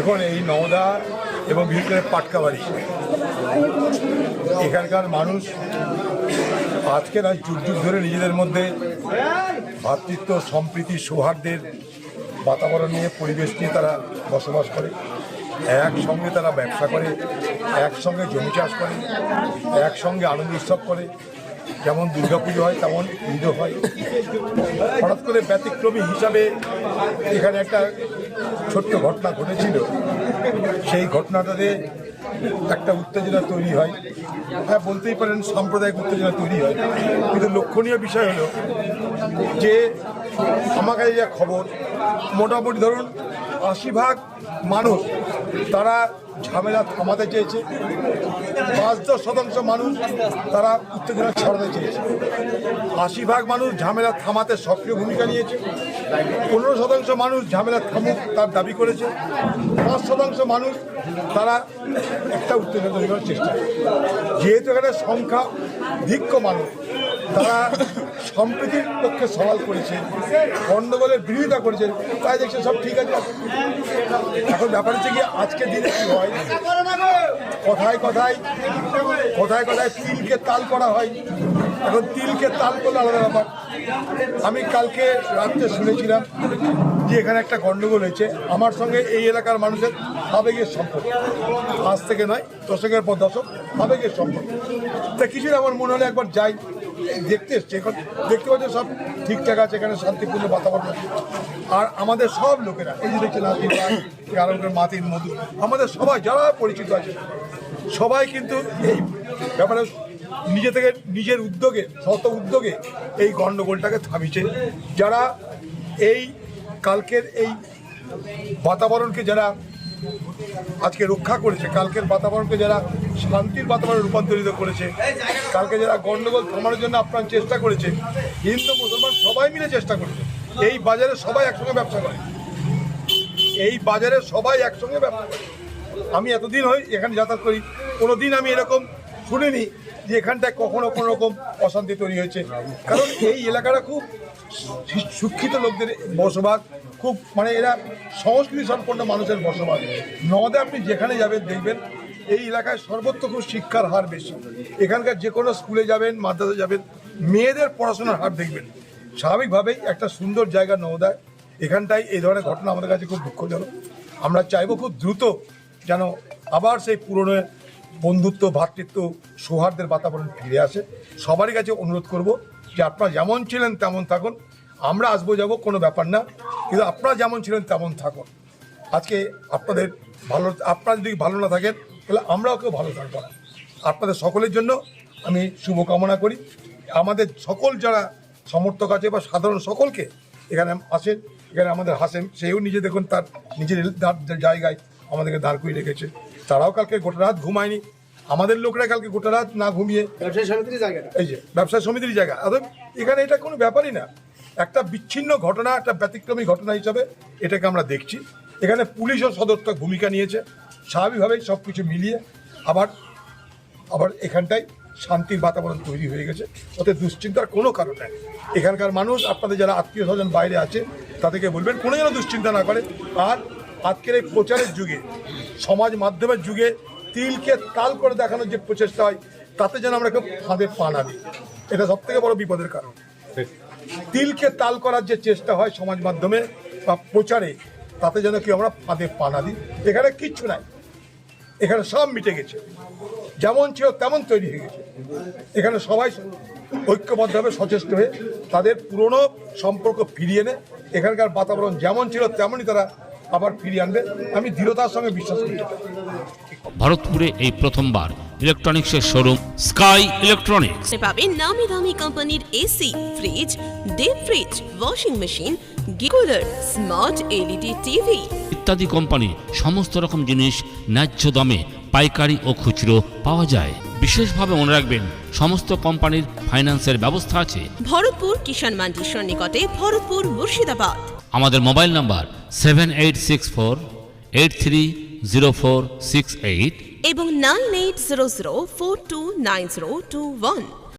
দেখুন এই নওদা এবং বিশেষ করে পাটকাবাড়ি। এখানকার মানুষ আজকের আজ যুগ যুগ ধরে নিজেদের মধ্যে ভ্রাতৃত্ব সম্প্রীতি সৌহার্দ্যের বাতাবরণ নিয়ে পরিবেশ নিয়ে তারা বসবাস করে। একসঙ্গে তারা ব্যবসা করে, একসঙ্গে জমি চাষ করে, একসঙ্গে আনন্দ উৎসব করে। যেমন দুর্গাপুজো হয়, তেমন ঈদও হয়। হঠাৎ করে ব্যতিক্রমী হিসাবে এখানে একটা ছোট্ট ঘটনা ঘটেছিল। সেই ঘটনাটাতে একটা উত্তেজনা তৈরি হয়। হ্যাঁ বলতেই পারেন সাম্প্রদায়িক উত্তেজনা তৈরি হয়। কিন্তু লক্ষণীয় বিষয় হলো যে, আমার কাছে যা খবর, মোটামুটি ধরুন আশি ভাগ মানুষ তারা ঝামেলা থামাতে চেয়েছে। পাঁচ দশ শতাংশ মানুষ তারা উত্তেজনা ছড়াতে চেয়েছে। আশি ভাগ মানুষ ঝামেলা থামাতে সক্রিয় ভূমিকা নিয়েছে। পনেরো শতাংশ মানুষ ঝামেলা থামুক তার দাবি করেছে। পাঁচ শতাংশ মানুষ তারা একটা উত্তেজনা তৈরি করার চেষ্টা যেহেতু এখানে সংখ্যা, ভিক্ষ মানুষ, তারা সম্প্রীতির পক্ষে সওয়াল করেছে গণ্ডগোলের বিরোধিতা করেছে তাই দেখছে সব ঠিক আছে। এখন ব্যাপার হচ্ছে কি, আজকে দিনে কি হয়? কথায় কথায় কথায় কথায় তিলকে তাল করা হয়। এখন তিলকে তাল করলে আলাদা ব্যাপার। আমি কালকে রাত্রে শুনেছিলাম যে এখানে একটা গন্ডগোল হয়েছে। আমার সঙ্গে এই এলাকার মানুষের আবেগের সম্পর্ক। আজ থেকে নয়, দশকের পর দশক আবেগের সম্পর্ক। তা কিছুই আমার মনে হলে একবার যাই। দেখতে এসছে। এখন দেখতে পাচ্ছে সব ঠিকঠাক আছে, এখানে শান্তিপূর্ণ বাতাবরণ আছে। আর আমাদের সব লোকেরা, এই যে দেখছেন আরবের মাতিন মধু, আমাদের সবাই, যারা পরিচিত আছে, সবাই কিন্তু এই ব্যাপারে নিজে থেকে নিজের উদ্যোগে, শত উদ্যোগে এই গণ্ডগোলটাকে থামিয়েছে। যারা এই কালকের এই বাতাবরণকে যারা আজকে রক্ষা করেছে। কালকের বাতাবরণকে যারা শান্তির বাতাবরণে রূপান্তরিত করেছে, কালকে যারা গণ্ডগোল থামানোর জন্য আপ্রাণ চেষ্টা করেছে, হিন্দু, মুসলমান সবাই মিলে চেষ্টা করেছে। এই বাজারে সবাই একসঙ্গে ব্যবসা করে। এই বাজারে সবাই একসঙ্গে ব্যবসা করে। আমি এতদিন হই এখানে যাতায়াত করি কোনো দিন আমি এরকম শুনিনি যে এখানটায় কখনো কোনো রকম অশান্তি তৈরি হয়েছে। কারণ এই এলাকাটা খুব শিক্ষিত লোকদের বসবাস, খুব মানে এরা সংস্কৃতি সম্পন্ন মানুষের বসবাস। নদে আপনি যেখানে যাবেন, দেখবেন এই এলাকায় সর্বত্র খুব শিক্ষার হার বেশি। এখানকার যে কোনো স্কুলে যাবেন, মাদ্রাসা যাবেন, মেয়েদের পড়াশোনার হার দেখবেন। স্বাভাবিকভাবেই একটা সুন্দর জায়গা নওদায়। এখানটায় এই ধরনের ঘটনা আমাদের কাছে খুব দুঃখজনক। আমরা চাইব খুব দ্রুত যেন আবার সেই পুরনো বন্ধুত্ব ভ্রাতৃত্ব সৌহার্দ্যের বাতাবরণ ফিরে আসে। সবারই কাছে অনুরোধ করব যে আপনারা যেমন ছিলেন তেমন থাকুন। আমরা আসব যাব কোনো ব্যাপার না, কিন্তু আপনারা যেমন ছিলেন তেমন থাকুন। আজকে আপনাদের ভালো, আপনারা যদি ভালো না থাকেন, তাহলে আমরাও কেউ ভালো থাকব না। আপনাদের সকলের জন্য আমি শুভকামনা করি। আমাদের সকল যারা সমর্থক আছে বা সাধারণ সকলকে এখানে আসেন, এখানে আমাদের হাসেন সেও নিজে দেখুন তার নিজের জায়গায় আমাদেরকে দাঁড় করিয়ে রেখেছে। তারাও কালকে গোটা রাত ঘুমায়নি। আমাদের লোকরা কালকে গোটা রাত না ঘুমিয়ে ব্যবসায়ী সমিতির জায়গাটা। এই যে ব্যবসা সমিতির জায়গা। অতএব এখানে এটা কোনো ব্যাপারই না। একটা বিচ্ছিন্ন ঘটনা একটা ব্যতিক্রমী ঘটনা হিসাবে এটাকে আমরা দেখছি। এখানে পুলিশও সদর্থক ভূমিকা নিয়েছে। স্বাভাবিকভাবেই সব কিছু মিলিয়ে আবার আবার এখানটায় শান্তির বাতাবরণ তৈরি হয়ে গেছে। ওতে দুশ্চিন্তার কোনো কারণ নেই। এখানকার মানুষ আপনাদের যারা আত্মীয় স্বজন বাইরে আছে তাদেরকে বলবেন কোনো যেন দুশ্চিন্তা না করে। আর আজকের এই প্রচারের যুগে সমাজ মাধ্যমের যুগে তিলকে তাল করে দেখানোর যে প্রচেষ্টা হয়, তাতে যেন আমরা কেউ ফাঁদে পা দিই। এটা সব থেকে বড় বিপদের কারণ। তিলকে তাল করার যে চেষ্টা হয় সমাজ মাধ্যমে বা প্রচারে, তাতে যেন কেউ আমরা ফাঁদে পা দিই। এখানে কিচ্ছু নাই। এখানে সব মিটে গেছে। যেমন ছিল তেমন তৈরি হয়ে গেছে। এখানে সবাই ঐক্যবদ্ধভাবে সচেষ্ট হয়ে তাদের পুরনো সম্পর্ক ফিরিয়ে এনে, এখানকার বাতাবরণ যেমন ছিল, তেমনই তারা আবার ফিরিয়ে আনবে। আমি দৃঢ়তার সঙ্গে বিশ্বাস করি। ভারতপুরে এই প্রথমবার ইলেকট্রনিক্সের শোরুম স্কাই ইলেকট্রনিক্স পাবেন নামি দামি কোম্পানির AC fridge deep fridge washing machine গিকুলার smart LED TV ইত্যাদি কোম্পানি সমস্ত রকম জিনিস ন্যায্য দামে পাইকারি ও খুচরো পাওয়া যায়। বিশেষভাবে মনে রাখবেন সমস্ত কোম্পানির ফাইন্যান্সের ব্যবস্থা আছে। ভরতপুর কিষাণ মান্ডির নিকটে ভরতপুর মুর্শিদাবাদ। আমাদের mobile number seven eight six four eight three zero four six eight এবং nine eight zero zero four two nine zero two one